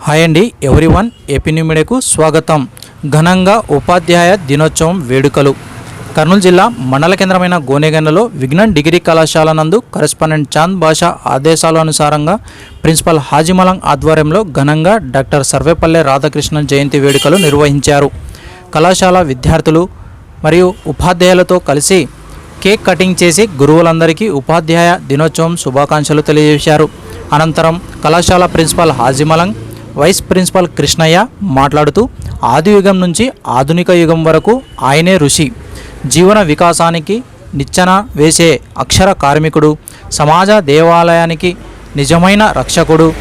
Hi అండి everyone AP మీడియాకు స్వాగతం. ఘనంగా ఉపాధ్యాయ దినోత్సవం వేడుకలు. కర్నూలు జిల్లా మండల కేంద్రమైన గోనెగండలో విజ్ఞాన్ డిగ్రీ కళాశాల నందు కరెస్పాండెంట్ చాంద్ భాష ఆదేశాల అనుసారంగా ప్రిన్సిపల్ హాజీమలంగ్ ఆధ్వర్యంలో ఘనంగా డాక్టర్ సర్వేపల్లె రాధాకృష్ణన్ జయంతి వేడుకలు నిర్వహించారు. కళాశాల విద్యార్థులు మరియు ఉపాధ్యాయులతో కలిసి కేక్ కటింగ్ చేసి గురువులందరికీ ఉపాధ్యాయ దినోత్సవం శుభాకాంక్షలు తెలియజేశారు. అనంతరం కళాశాల principal Hajimalang vice principal Krishnaiah మాట్లాడుతూ ఆదియుగం నుంచి ఆధునిక యుగం వరకు ఆయనే ఋషి. జీవన వికాసానికి నిచ్చెన వేసే అక్షర కార్మికుడు సమాజ దేవాలయానికి నిజమైన రక్షకుడు.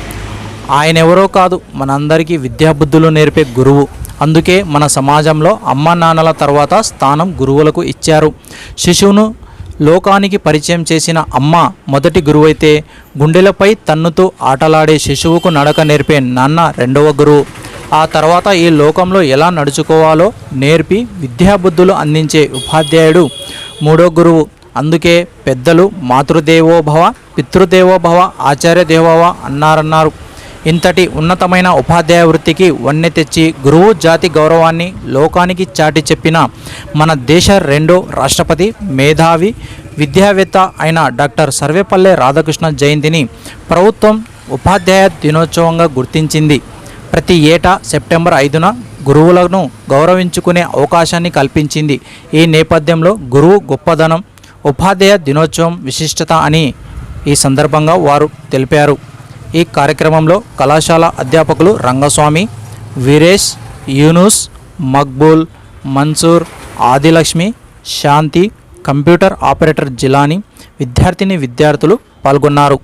ఆయనెవరో కాదు మనందరికీ విద్యాబుద్ధులు నేర్పే గురువు. అందుకే మన సమాజంలో అమ్మ నాన్నల తర్వాత స్థానం గురువులకు ఇచ్చారు. శిశువును లోకానికి పరిచయం చేసిన అమ్మ మొదటి గురువైతే గుండెలపై తన్నుతూ ఆటలాడే శిశువుకు నడక నేర్పే నాన్న రెండవ గురువు ఆ తర్వాత ఈ లోకంలో ఎలా నడుచుకోవాలో నేర్పి విద్యాబుద్ధులు అందించే ఉపాధ్యాయుడు మూడో గురువు. అందుకే పెద్దలు మాతృదేవోభవ పితృదేవోభవ ఆచార్య దేవోభవ అన్నారన్నారు. ఇంతటి ఉన్నతమైన ఉపాధ్యాయ వృత్తికి వన్నె తెచ్చి గురువు జాతి గౌరవాన్ని లోకానికి చాటి చెప్పిన మన దేశ రెండో రాష్ట్రపతి మేధావి విద్యావేత్త అయిన డాక్టర్ సర్వేపల్లె రాధాకృష్ణ జయంతిని ప్రభుత్వం ఉపాధ్యాయ దినోత్సవంగా గుర్తించింది. ప్రతి ఏటా సెప్టెంబర్ ఐదున గురువులను గౌరవించుకునే అవకాశాన్ని కల్పించింది. ఈ నేపథ్యంలో గురువు గొప్పదనం ఉపాధ్యాయ దినోత్సవం విశిష్టత అని ఈ సందర్భంగా వారు తెలిపారు. ఈ కార్యక్రమంలో కళాశాల అధ్యాపకులు రంగస్వామి వీరేష్ యూనుస్ మక్బూల్ మన్సూర్ ఆదిలక్ష్మి శాంతి కంప్యూటర్ ఆపరేటర్ జిలాని విద్యార్థిని విద్యార్థులు పాల్గొన్నారు.